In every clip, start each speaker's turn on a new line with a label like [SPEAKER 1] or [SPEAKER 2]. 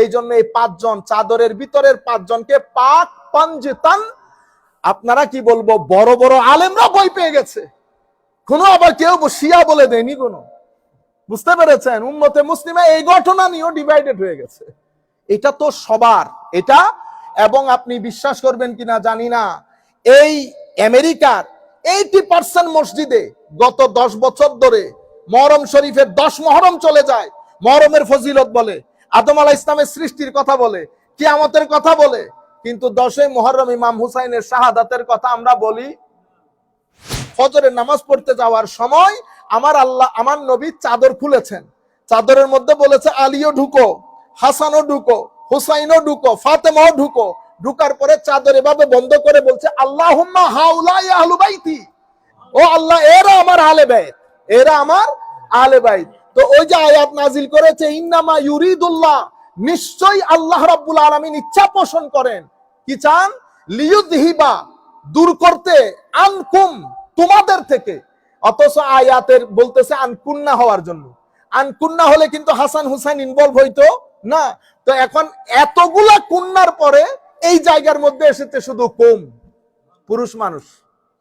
[SPEAKER 1] এই জন্য এই পাঁচজন চাদরের ভিতরের পাঁচজনকে পাক পাঞ্জেতান, আপনারা কি বলব, বড় বড় আলেমরা বই পেয়ে গেছে। কোনো আবার কেউ শিয়া বলে দেয়নি কোনো। বুঝতে পেরেছেন? উম্মতে মুসলিমে এই ঘটনা নিয়েও ডিভাইডেড হয়ে গেছে। এটা তো সবার। এটা এবং আপনি বিশ্বাস করবেন কিনা জানি না। এই আমেরিকার এইটি পার্সেন্ট মসজিদে গত দশ বছর ধরে মহরম শরীফের দশ মহরম চলে যায়। মহরমের ফজিলত বলে। আদম আলাহ ইসলামের সৃষ্টির কথা বলে, কিয়ামতের কথা বলে, কিন্তু দশই মহরম ইমাম হুসাইনের শাহাদাতের কথা আমরা বলি, ফজরের নামাজ পড়তে যাওয়ার সময় আমার আল্লাহ, আমার নবী চাদর খুলেছেন। চাদরের মধ্যে বলেছে, আলীও ঢুকো, হাসানও ঢুকো, হুসাইনও ঢুকো, ফাতেমাও ঢুকো। ঢুকার পরে চাদর এভাবে বন্ধ করে বলছে আল্লাহ হাউলাই আহলু বাইতি ও আল্লাহ, এরা আমার আলে বাইত, এরা আমার আলে বাইত। তো ওই যে আয়াত নাজিল করেছে, ইন্নামা ইউরিদুল্লাহ নিশ্চয়ই আল্লাহ রাব্বুল আলামিন ইচ্ছা পোষণ করেন। কি চান? লিয়ুদহিবা দূর করতে, আনকুম তোমাদের থেকে। অথচ আয়াতের বলতেছে, আনকুন্না হওয়ার জন্য। আনকুন্না হলে কিন্তু হাসান হুসাইন ইনভলভ হইতো না। তো এখন এতগুলা কুন্নার পরে এই জায়গার মধ্যে এসেছে শুধু কুম, পুরুষ মানুষ।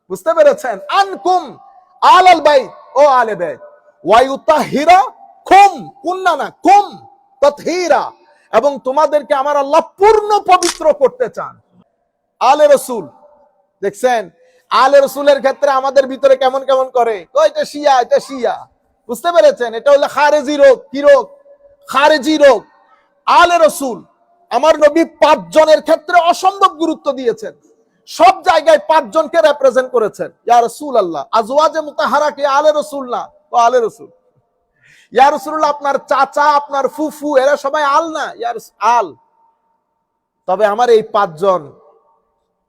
[SPEAKER 1] বুঝতে পেরেছেন? আনকুম আল আল বাই ও আলে বে ওয়ায়ুতাহিরা কুম কুন্না না কুম তৎহিরা এবং তোমাদেরকে আমার আল্লাহ পূর্ণ পবিত্র করতে চান। আলে রসুল, দেখছেন? আলে রসুলের ক্ষেত্রে আমাদের ভিতরে কেমন কেমন করে? এটা শিয়া এটা শিয়া। বুঝতে পেরেছেন? এটা হলো খারেজি রোগ। কি রোগ? খারেজি রোগ। আলে রসুল, আমার নবী পাঁচ জনের ক্ষেত্রে অসম্ভব গুরুত্ব দিয়েছেন। সব জায়গায় পাঁচজনকে রেপ্রেজেন্ট করেছেন। ইয়া রসুল আল্লাহ আজওয়াজে মুতাহারা কে আলে রসুল না। আলে রসুল। ইয়া রসুল্লাহ আপনার চাচা, আপনার ফুফু, এরা সবাই আল না? ইয়ার আল। তবে আমার এই পাঁচজন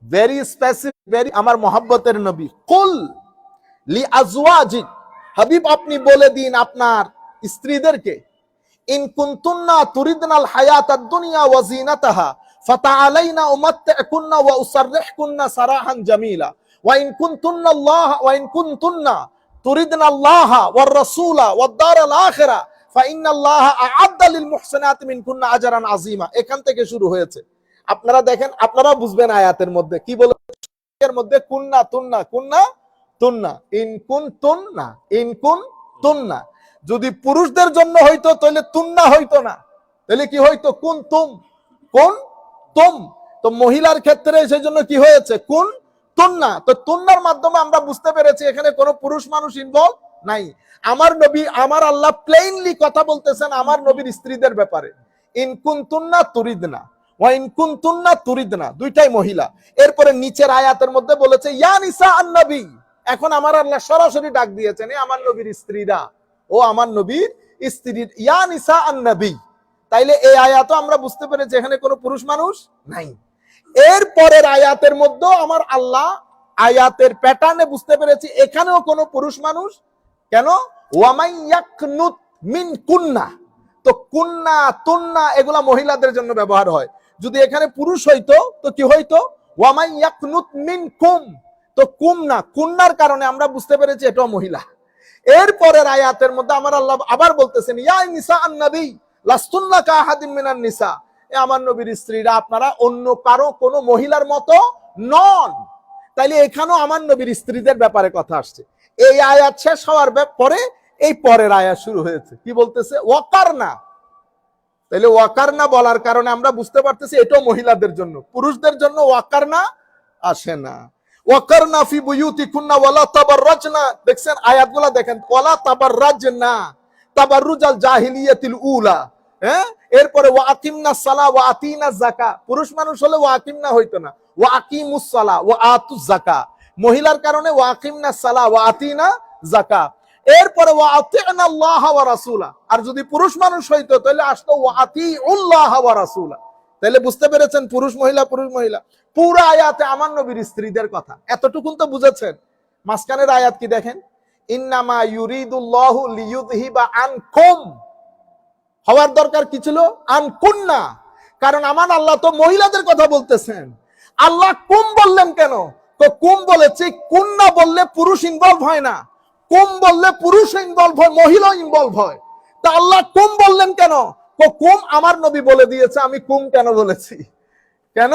[SPEAKER 1] ভেরি স্পেসিফিক ভেরি আমার মহাব্বতের নবী। কুল লি আজওয়াজিক, হাবিব আপনি বলে দিন আপনার স্ত্রীদেরকে, ইন কুনতুন্না তুরিদনাল হায়াতাদ দুনিয়া ওয়া জিনাতাহা ফাতাআলাইনা উমাত্তিকুন্না ওয়া উসাররিহকুন্না সারাহান জামিলা, ওয়া ইন কুনতুন্না আল্লাহ, ওয়া ইন কুনতুন্না এখান থেকে শুরু হয়েছে। আপনারা দেখেন আপনারা বুঝবেন আয়াতের মধ্যে। কি বলে? এর মধ্যে যদি পুরুষদের জন্য হইতো তাহলে তুন্না হইতো না। তাহলে কি হইতো? কুন তুম কোন তুম তো মহিলার ক্ষেত্রে সেই জন্য কি হয়েছে? কোন তুন্না তো তুন্নার মাধ্যমে আমরা বুঝতে পেরেছি এখানে কোনো পুরুষ মানুষ ইনভলভ নাই। আমার নবী, আমার আল্লাহ প্লেইনলি কথা বলতেছেন আমার নবীর স্ত্রীদের ব্যাপারে। ইনকুন তুন্না তুরিদনা ওয়াইন তুরিদনা, দুইটাই মহিলা। এরপরে নিচের আয়াতের মধ্যে বলেছে, ইয়া আন-নবী। এখন আমার আল্লাহ সরাসরি ডাক দিয়েছেন আমার নবীর স্ত্রীরা, ও আমার নবীর স্ত্রী, ইয়া আন-নবী। তাইলে এই আয়াতও আমরা বুঝতে পেরেছি এখানে কোনো পুরুষ মানুষ নাই। এর পরের আয়াতের মধ্যে আমার আল্লাহ আয়াতের প্যাটার্নে বুঝতে পেরেছি, এখানেও কোনো পুরুষ মানুষ, কেন? ওয়ামাই মিন কুন্না। তো কুন্না, তুন্না এগুলা মহিলাদের জন্য ব্যবহার হয়। যদি এখানে পুরুষ হইতো, তো কি হইতো? ওয়ামাইয়াকনুত মিন কুম। তো কুম না, কুন্নার কারণে আমরা বুঝতে পেরেছি এটাও মহিলা। এরপরের আয়াতের মধ্যে আমার আল্লাহ আবার বলতেছেন, ইয়া নিসা আন-নবী, লাস্তুন্না কাহাদিম মিনান নিসা। আমার নবীর স্ত্রীরা আপনারা অন্য কারও, কোনো মহিলার মতো নন। তাইলে এখানেও আমার নবীর স্ত্রীদের ব্যাপারে কথা আসছে। এই আয়াত শেষ হওয়ার পরে এই পরের আয়াত শুরু হয়েছে। কি বলতেছে? ওয়াকার না তাইলে ওয়াকার না বলার কারণে আমরা বুঝতে পারতেছি এটাও মহিলাদের জন্য। পুরুষদের জন্য ওয়াকার না আসে না। ওয়াকার না ফি বুয়ুতি ওয়ালা তাবাররাজনা। দেখছেন আয়াতগুলা দেখেন, ওয়ালা তাবাররাজনা। তাবাররুজাল জাহিলিয়াতিল উলা। হ্যাঁ? এরপরে ওয়া আকিমনা সালা, ওয়া আতিনা যাকা। পুরুষ মানুষ হলে ওয়া আকিমনা হইতো না। ওয়া আকিমুস সালা, ওয়া আতুজ যাকা। মহিলার কারণে ওয়া আকিমনা সালা, ওয়া আতিনা যাকা। এরপরে আর যদি পুরুষ মানুষ হইতো, তাহলে আসতো রাসূলা। তাহলে বুঝতে পেরেছেন, পুরুষ মহিলা পুরুষ মহিলা। পুরো আয়াতে আমার নবীর স্ত্রীদের কথা। এতটুকুন তো বুঝেছেন। মাঝখানের আয়াত কি দেখেন? ইন্নামা ইউরিদুল্লাহু লিয়ুযহিবা আনকুম। হওয়ার দরকার কি ছিল? আনকুন্না কারণ আমার আল্লাহ তো মহিলাদের কথা বলতেছেন। আল্লাহ কুম বললেন কেন? তো কুম বলেছে, কুন্না বললে পুরুষ ইনভলভ হয় না। কুম বললে পুরুষ ইনভলভ হয়, মহিলা ইনভলভ হয়। তা আল্লাহ কুম বললেন কেন? তো কুম আমার নবী বলে দিয়েছে, আমি কুম কেন বলেছি? কেন?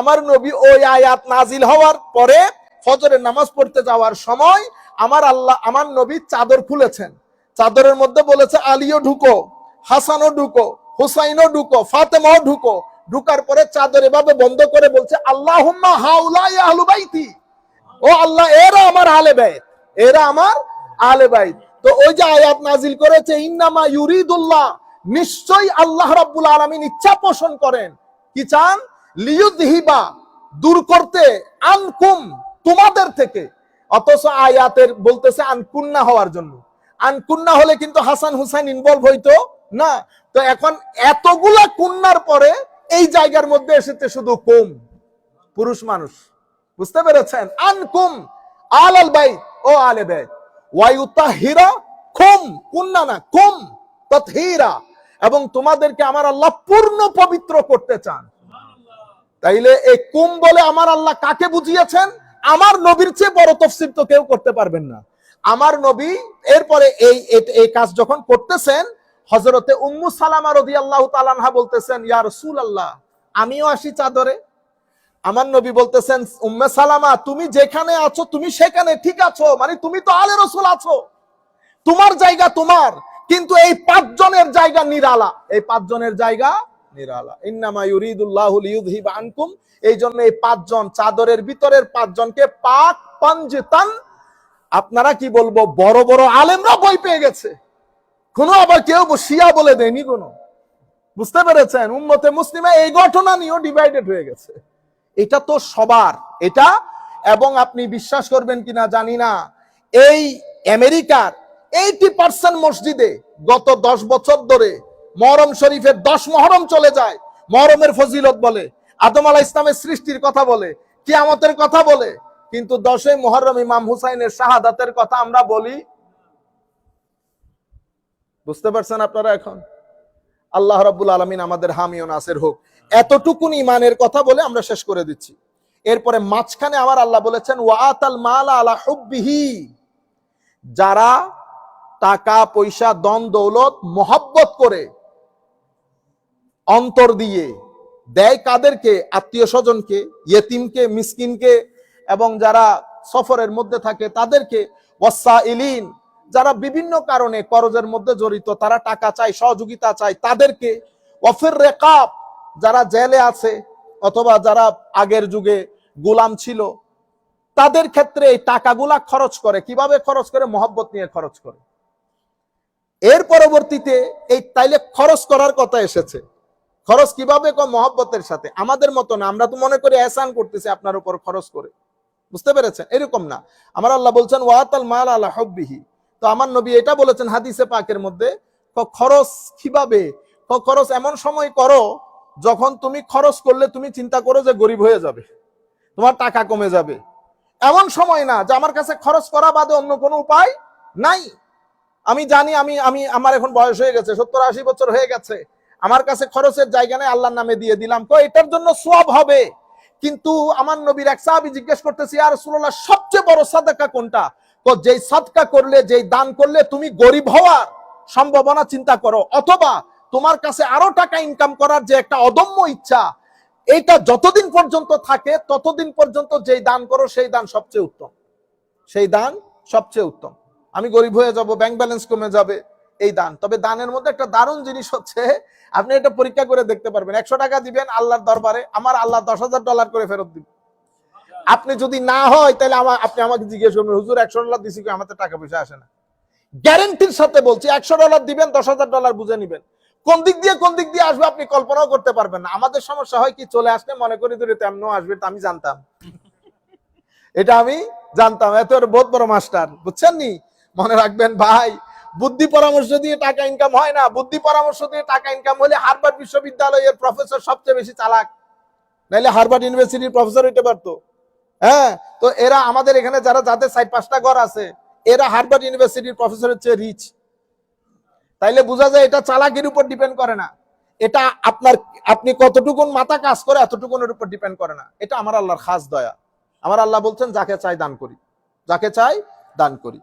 [SPEAKER 1] আমার নবী ওই আয়াত নাজিল হওয়ার পরে ফজরের নামাজ পড়তে যাওয়ার সময় আমার আল্লাহ, আমার নবী চাদর খুলেছেন। চাদরের মধ্যে বলেছে, আলীও ঢুকো। হাসানও ঢুকো, হুসাইনও ঢুকো, ফাতেমাও ঢুকো। ঢুকার পরে চাদর এভাবে বন্ধ করে বলছে আল্লাহ বাইতি। ও আল্লাহ, এরা আমার আলে বাইত, এরা আমার আলে বাইত। তো ওই যে আয়াত নাজিল করেছে, ইন্নামা ইউরিদুল্লাহ। নিশ্চয়ই আল্লাহ রাব্বুল আলামিন ইচ্ছা পোষণ করেন। কি চান? লিয়ুদহিবা দূর করতে, আনকুম তোমাদের থেকে। অথচ আয়াতের বলতেছে, আনকুন্না হওয়ার জন্য। আনকুন্না হলে কিন্তু হাসান হুসাইন ইনভলভ হইতো। না, তো এখন এতগুলা কুন্নার পরে এই জায়গার মধ্যে এসেছে শুধু কুম, পুরুষ মানুষ। বুঝতে পেরেছেন? আনকুম আল আল বাই ও আলে কুন্না না, কুম এবং তোমাদেরকে আমার আল্লাহ পূর্ণ পবিত্র করতে চান। তাইলে এই কুম বলে আমার আল্লাহ কাকে বুঝিয়েছেন? আমার নবীর চেয়ে বড় তফসিল তো কেউ করতে পারবেন না। আমার নবী, এরপরে এই এই কাজ যখন করতেছেন হজরতে উম্মু সালামা রদি আল্লাহ তালানহা বলতেছেন, ইয়া রসুল আল্লাহ আমিও আসি চাদরে। আমার নবী বলতেছেন, উম্মে সালামা, তুমি যেখানে আছো, তুমি সেখানে ঠিক আছো মানে তুমি তো আলে রসুল আছো। তোমার জায়গা তোমার, কিন্তু এই পাঁচজনের জায়গা নিরালা। এই পাঁচজনের জায়গা নিরালা। ইন্নামা ইউরিদুল্লাহু লিয়ুযহিবা আনকুম, এই জন্য এই পাঁচজন, চাদরের ভিতরের পাঁচজনকে পাক পাঞ্জতান আপনারা কি বলব, বড় বড় আলেমরা বই পেয়ে গেছে। কোনো আবার কেউ শিয়া বলে দেয়নি কোনো। বুঝতে পেরেছেন? উম্মতে মুসলিমে এই ঘটনা নিয়েও ডিভাইডেড হয়ে গেছে। এটা তো সবার। এটা এবং আপনি বিশ্বাস করবেন কিনা জানি না। এই আমেরিকার এইটি পার্সেন্ট মসজিদে গত দশ বছর ধরে মহরম শরীফের দশ মহরম চলে যায়। মহরমের ফজিলত বলে, আদম আলাহ ইসলামের সৃষ্টির কথা বলে, কিয়ামতের কথা বলে। কিন্তু দশই মহরম ইমাম হুসাইনের শাহাদাতের কথা আমরা বলি বুঝতে পারছেন আপনারা এখন? আল্লাহ রাব্বুল আলমিন আমাদের হামিও নাসের হোক। এতটুকুন ইমানের কথা বলে আমরা শেষ করে দিচ্ছি। এরপরে মাঝখানে আমার আল্লাহ বলেছেন ওয়াতাল মালা আলা হুব্বিহি। যারা টাকা, পয়সা দন দৌলত, মহব্বত করে অন্তর দিয়ে দেয় কাদেরকে? আত্মীয় স্বজনকে, ইয়েতিমকে, মিসকিনকে এবং যারা সফরের মধ্যে থাকে তাদেরকে। ওয়াসা ইলিন যারা বিভিন্ন কারণে করজের মধ্যে জড়িত, তারা টাকা চায়, সহযোগিতা চায়, তাদেরকে ওয়াফির রেকাব, যারা জেলে আছে অথবা যারা আগের যুগে গোলাম ছিল, তাদের ক্ষেত্রে এই টাকাগুলা খরচ করে। কীভাবে খরচ করে? মহব্বত নিয়ে খরচ করে। এর পরবর্তীতে এই তাইলে খরচ করার কথা এসেছে। খরচ কীভাবে কম? মহব্বতের সাথে। আমাদের মতো না। আমরা তো মনে করি এহসান করতেছি আপনার উপর খরচ করে। বুঝতে পেরেছেন? এরকম না। আমার আল্লাহ বলছেন, ওয়াতাল মাল আলা হব্বিহি। তো আমার নবী এটা বলেছেন হাদিসে পাকের মধ্যে খরচ কীভাবে? খরচ এমন সময় করো, যখন তুমি খরচ করলে তুমি চিন্তা করো যে গরিব হয়ে যাবে, তোমার টাকা কমে যাবে। এমন সময় না, যে আমার কাছে খরচ করা বাদে অন্য কোনো উপায় নাই। আমি জানি, আমি আমি, আমার এখন বয়স হয়ে গেছে, সত্তর আশি বছর হয়ে গেছে। আমার কাছে খরচের জায়গা নেই, আল্লাহর নামে দিয়ে দিলাম। তো এটার জন্য সব হবে। কিন্তু আমার নবীর এক সাহাবি জিজ্ঞেস করতেছি আর রাসূলুল্লাহ, সবচেয়ে বড় সাদাকা কোনটা? তো যেই সাদকা করলে, যেই দান করলে তুমি গরিব হওয়ার সম্ভাবনা চিন্তা করো। অথবা তোমার কাছে আরও টাকা ইনকাম করার যে একটা অদম্য ইচ্ছা এটা যতদিন পর্যন্ত থাকে, ততদিন পর্যন্ত যেই দান করো, সেই দান সবচেয়ে উত্তম। সেই দান সবচেয়ে উত্তম। আমি গরিব হয়ে যাব ব্যাংক ব্যালেন্স কমে যাবে, এই দান। তবে দানের মধ্যে একটা দারুণ জিনিস হচ্ছে, আপনি এটা পরীক্ষা করে দেখতে পারবেন। একশো টাকা দিবেন আল্লাহর দরবারে, আমার আল্লাহ দশ হাজার ডলার করে ফেরত দিবেন আপনি যদি না হয়, তাহলে আমার, আপনি আমাকে জিজ্ঞেস করবেন, হুজুর, একশো ডলার দিছি কি আমাদের টাকা পয়সা আসে না। গ্যারেন্টির সাথে বলছি, একশো ডলার দিবেন, দশ হাজার ডলার বুঝে নিবেন। কোন দিক দিয়ে, কোন দিক দিয়ে আসবে, আপনি কল্পনাও করতে পারবেন না। আমাদের সমস্যা হয় কি, চলে আসলে মনে করি দূরে তেমনও আসবে তা আমি জানতাম। এটা আমি জানতাম, এত বহুত বড় মাস্টার, বুঝছেন নি? মনে রাখবেন, ভাই, বুদ্ধি পরামর্শ দিয়ে টাকা ইনকাম হয় না। বুদ্ধি পরামর্শ দিয়ে টাকা ইনকাম হলে হারবার্ড বিশ্ববিদ্যালয়ের প্রফেসর সবচেয়ে বেশি চালাক। নাইলে হারবার্ড ইউনিভার্সিটির প্রফেসর হইতে পারতো। হ্যাঁ তো এরা আমাদের এখানে যারা, যাদের সাইড পাঁচটা ঘর আছে, এরা হারবার্ড ইউনিভার্সিটির প্রফেসরের চেয়ে রিচ তাইলে বোঝা যায় এটা চালাকির উপর ডিপেন্ড করে না। এটা আপনার, আপনি কতটুকুন মাথা কাজ করে, এতটুকুনের উপর ডিপেন্ড করে না। এটা আমার আল্লাহর খাস দয়া। আমার আল্লাহ বলছেন, যাকে চাই দান করি। যাকে চাই দান করি।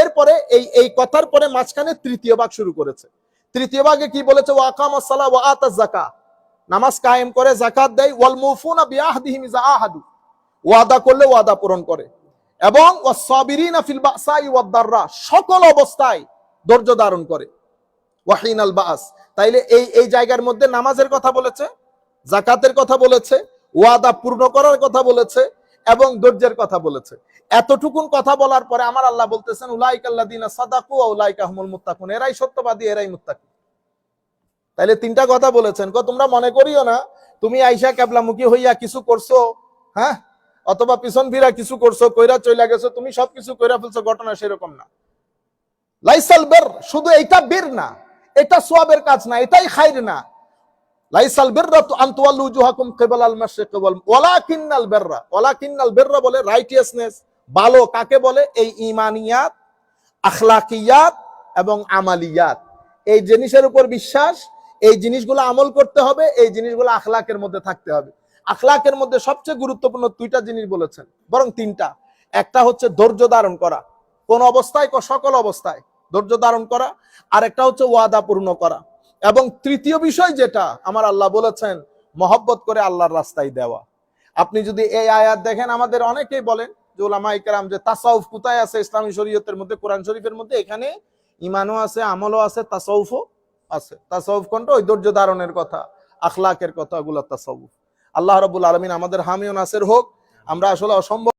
[SPEAKER 1] এরপরে এই এই কথার পরে মাঝখানে তৃতীয় ভাগ শুরু করেছে। তৃতীয় ভাগে কি বলেছে? ওয়াকাম সালা ওয়া আতা জাকা নামাজ কায়েম করে জাকাত দেয়, ওয়াল মুফুনা বিআহদিহিম ইযা আহাদু। ওয়াদা করলে ওয়াদা পূরণ করে। এবং ওয়াসাবিরিনা ফিল বাসাই ওয়াদ দাররা, সকল অবস্থায় ধৈর্য ধারণ করে। ওয়াহিন আল বাস। তাইলে এই এই জায়গার মধ্যে নামাজের কথা বলেছে জাকাতের কথা বলেছে, ওয়াদা পূর্ণ করার কথা বলেছে এবং ধৈর্যের কথা বলেছে। এতটুকুন কথা বলার পরে আমার আল্লাহ বলতেছেন উলাইকাল্লাদিনা সাদাকু ওয়া উলাইকা হুমুল মুত্তাকুন। এরাই সত্যবাদী, এরাই মুত্তাকি। তাইলে তিনটা কথা বলেছেন। তোমরা মনে করিও না, তুমি আইসা কেবলামুখী হইয়া কিছু করছ হ্যাঁ? অথবা পিছন ফিরা কিছু করছ, কইরা চইলা গেছো, তুমি সবকিছু কইরা ফেলছো, ঘটনা সেরকম না। লাইসাল বের, শুধু এইটা বের না, এটা সোয়াবের কাজ না, এটাই খাইর না। লাইসাল বিররা তু আন তুওয়াল্লু উজুহাকুম কিবাল আল মাশরিক ওয়াল, ওয়ালাকিন্নাল বিররা ওয়ালাকিন্নাল বিররা বলে রাইটিয়াসনেস ভালো কাকে বলে? এই ঈমানিয়াত, আখলাকিয়াত এবং আমালিয়াত। এই জিনিসের উপর বিশ্বাস এই জিনিসগুলো আমল করতে হবে, এই জিনিসগুলো আখলাকের মধ্যে থাকতে হবে। আখলাকের মধ্যে সবচেয়ে গুরুত্বপূর্ণ দুইটা জিনিস বলেছেন, বরং তিনটা। একটা হচ্ছে ধৈর্য ধারণ করা, কোন অবস্থায় সকল অবস্থায় ধৈর্য ধারণ করা আর একটা হচ্ছে ওয়াদা পূর্ণ করা। এবং তৃতীয় বিষয় যেটা, আমার আল্লাহ বলেছেন, মহব্বত করে আল্লাহর রাস্তায় দেওয়া। আপনি যদি এই আয়াত দেখেন, আমাদের অনেকেই বলেন যে ওলামা ইকরাম যে তাসাউফ কোথায় আছে ইসলামী শরীয়তের মধ্যে, কোরআন শরীফের মধ্যে? এখানে ইমানও আছে, আমলও আছে, তাসাউফও আছে। তাসাউফ কোনটা ওই ধৈর্য ধারণের কথা, আখলাকের কথা ওগুলো তাসাউফ। আল্লাহ রবুল আলমিন আমাদের হামিও নাসের হোক, আমরা আসলে অসম্ভব